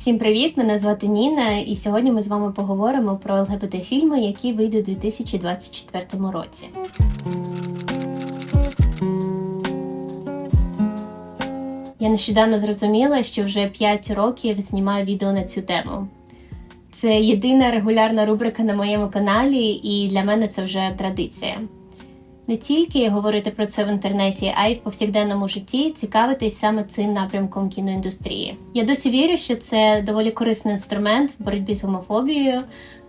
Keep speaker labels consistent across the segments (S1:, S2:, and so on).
S1: Всім привіт! Мене звати Ніна, і сьогодні ми з вами поговоримо про ЛГБТ-фільми, які вийдуть у 2024 році. Я нещодавно зрозуміла, що вже 5 років знімаю відео на цю тему. Це єдина регулярна рубрика на моєму каналі, і для мене це вже традиція. Не тільки говорити про це в інтернеті, а й в повсякденному житті цікавитись саме цим напрямком кіноіндустрії. Я досі вірю, що це доволі корисний інструмент в боротьбі з гомофобією,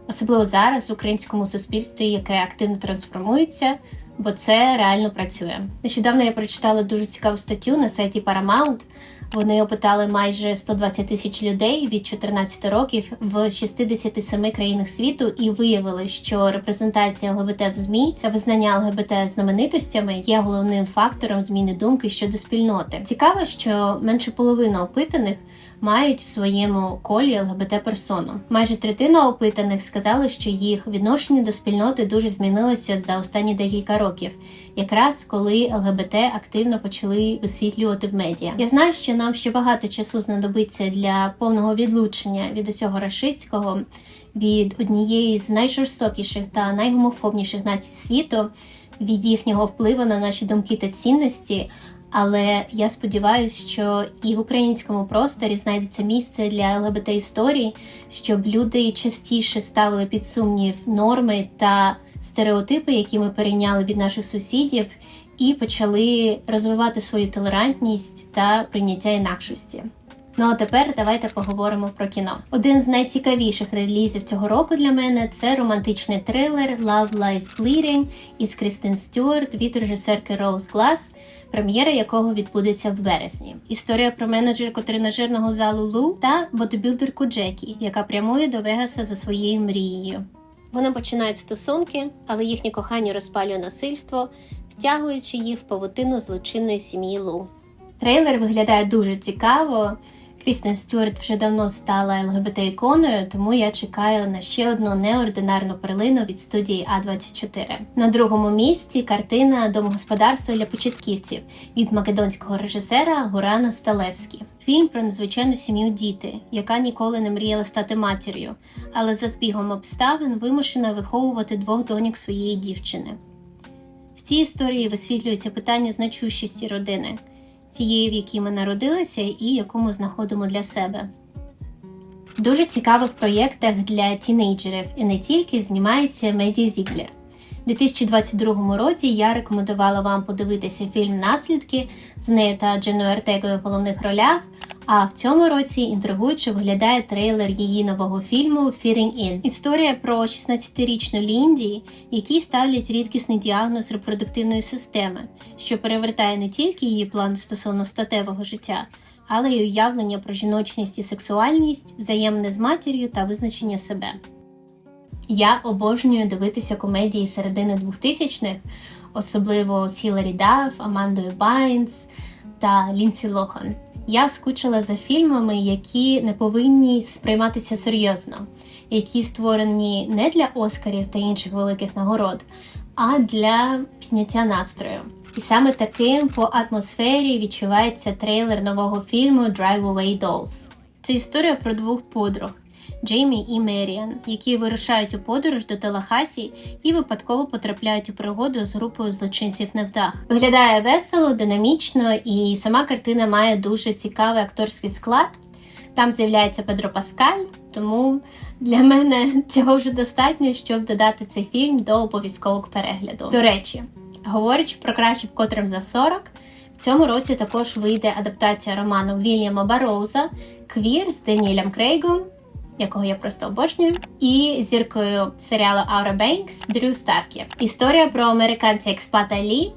S1: особливо зараз в українському суспільстві, яке активно трансформується, бо це реально працює. Нещодавно я прочитала дуже цікаву статтю на сайті Paramount. Вони опитали майже 120 тисяч людей від 14 років в 67 країнах світу і виявили, що репрезентація ЛГБТ в змі та визнання ЛГБТ знаменитостями є головним фактором зміни думки щодо спільноти. Цікаво, що менше половини опитаних мають в своєму колі ЛГБТ персону. Майже третина опитаних сказали, що їх відношення до спільноти дуже змінилося за останні декілька років, якраз коли ЛГБТ активно почали висвітлювати в медіа. Я знаю, що нам ще багато часу знадобиться для повного відлучення від усього рашистського, від однієї з найжорстокіших та найгомофобніших націй світу, від їхнього впливу на наші думки та цінності. Але я сподіваюся, що і в українському просторі знайдеться місце для ЛГБТ історії, щоб люди частіше ставили під сумнів норми та стереотипи, які ми перейняли від наших сусідів, і почали розвивати свою толерантність та прийняття інакшості. Ну а тепер давайте поговоримо про кіно. Один з найцікавіших релізів цього року для мене це романтичний трилер Love Lies Bleeding із Крістен Стюарт від режисерки Роуз Глас, прем'єра якого відбудеться в березні. Історія про менеджерку тренажерного залу Лу та бодибілдерку Джекі, яка прямує до Вегаса за своєю мрією. Вони починають стосунки, але їхнє кохання розпалює насильство, втягуючи їх в павутину злочинної сім'ї Лу. Трейлер виглядає дуже цікаво. Крістен Стюарт вже давно стала ЛГБТ-іконою, тому я чекаю на ще одну неординарну перлину від студії А24. На другому місці картина Домогосподарство для початківців від македонського режисера Гурана Сталевські. Фільм про незвичайну сім'ю діти, яка ніколи не мріяла стати матір'ю, але за збігом обставин вимушена виховувати двох доньок своєї дівчини. В цій історії висвітлюється питання значущості родини тієї, в якій ми народилися, і яку ми знаходимо для себе. В дуже цікавих проєктах для тінейджерів і не тільки знімається Меді Зіглер. У 2022 році я рекомендувала вам подивитися фільм Наслідки з нею та Дженою Артегою в головних ролях. А в цьому році інтригуюче виглядає трейлер її нового фільму Fearing In. Історія про 16-річну Лінді, якій ставлять рідкісний діагноз репродуктивної системи, що перевертає не тільки її плани стосовно статевого життя, але й уявлення про жіночність і сексуальність, взаємне з матір'ю та визначення себе. Я обожнюю дивитися комедії середини 2000-х, особливо з Хіларі Дафф, Амандою Байнс та Лінсі Лохан. Я скучила за фільмами, які не повинні сприйматися серйозно, які створені не для Оскарів та інших великих нагород, а для підняття настрою. І саме таким по атмосфері відчувається трейлер нового фільму Drive Away Dolls. Це історія про двох подруг. Джеймі і Меріан, які вирушають у подорож до Талахасі і випадково потрапляють у пригоду з групою злочинців невдах. Виглядає весело, динамічно, і сама картина має дуже цікавий акторський склад. Там з'являється Педро Паскаль, тому для мене цього вже достатньо, щоб додати цей фільм до обов'язкового перегляду. До речі, говорячи про краще вкотрим за 40, в цьому році також вийде адаптація роману Вільяма Бароуза Квір з Деніелем Крейгом якого я просто обожнюю, і зіркою серіалу Аура Бенкс Дрю Старкі. Історія про американця експата Лі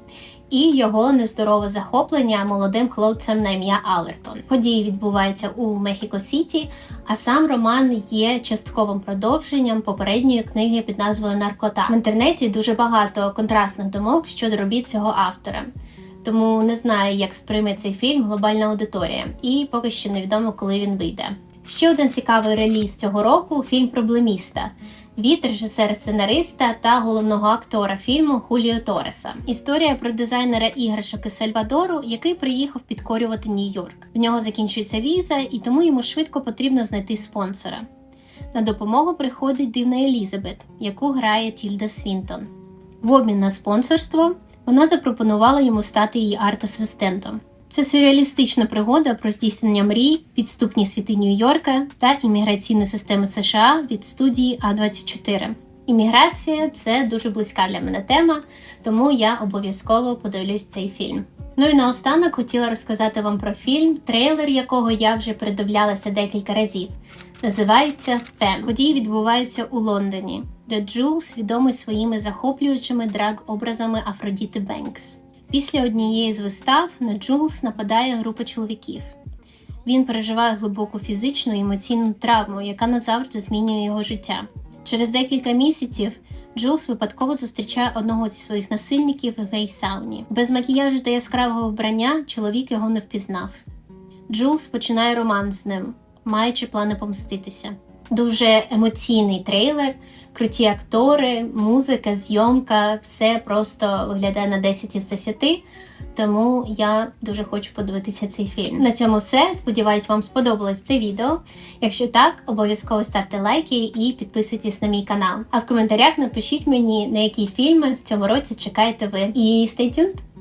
S1: і його нездорове захоплення молодим хлопцем на ім'я Алертон. Події відбуваються у Мехіко Сіті, а сам роман є частковим продовженням попередньої книги під назвою Наркота. В інтернеті дуже багато контрастних думок щодо робіт цього автора. Тому не знаю, як сприйме цей фільм глобальна аудиторія, і поки що невідомо, коли він вийде. Ще один цікавий реліз цього року фільм Проблеміста від режисера-сценариста та головного актора фільму Хуліо Тореса. Історія про дизайнера іграшок із Сальвадору, який приїхав підкорювати Нью-Йорк. В нього закінчується віза, і тому йому швидко потрібно знайти спонсора. На допомогу приходить дивна Елізабет, яку грає Тільда Свінтон. В обмін на спонсорство вона запропонувала йому стати її арт-асистентом. Це сюрреалістична пригода про здійснення мрій, підступні світи Нью-Йорка та імміграційну систему США від студії А24. Імміграція це дуже близька для мене тема, тому я обов'язково подивлюсь цей фільм. Ну і наостанок хотіла розказати вам про фільм, трейлер якого я вже передивлялася декілька разів. Називається Фем. Події відбуваються у Лондоні, де Джулс відомий своїми захоплюючими драг-образами Афродіти Бенкс. Після однієї з вистав на Джулс нападає група чоловіків. Він переживає глибоку фізичну і емоційну травму, яка назавжди змінює його життя. Через декілька місяців Джулс випадково зустрічає одного зі своїх насильників в гей-сауні. Без макіяжу та яскравого вбрання чоловік його не впізнав. Джулс починає роман з ним, маючи плани помститися. Дуже емоційний трейлер, круті актори, музика, зйомка, все просто виглядає на 10 із 10. Тому я дуже хочу подивитися цей фільм. На цьому все. Сподіваюсь, вам сподобалось це відео. Якщо так, обов'язково ставте лайки і підписуйтесь на мій канал. А в коментарях напишіть мені, на які фільми в цьому році чекаєте ви. І stay tuned!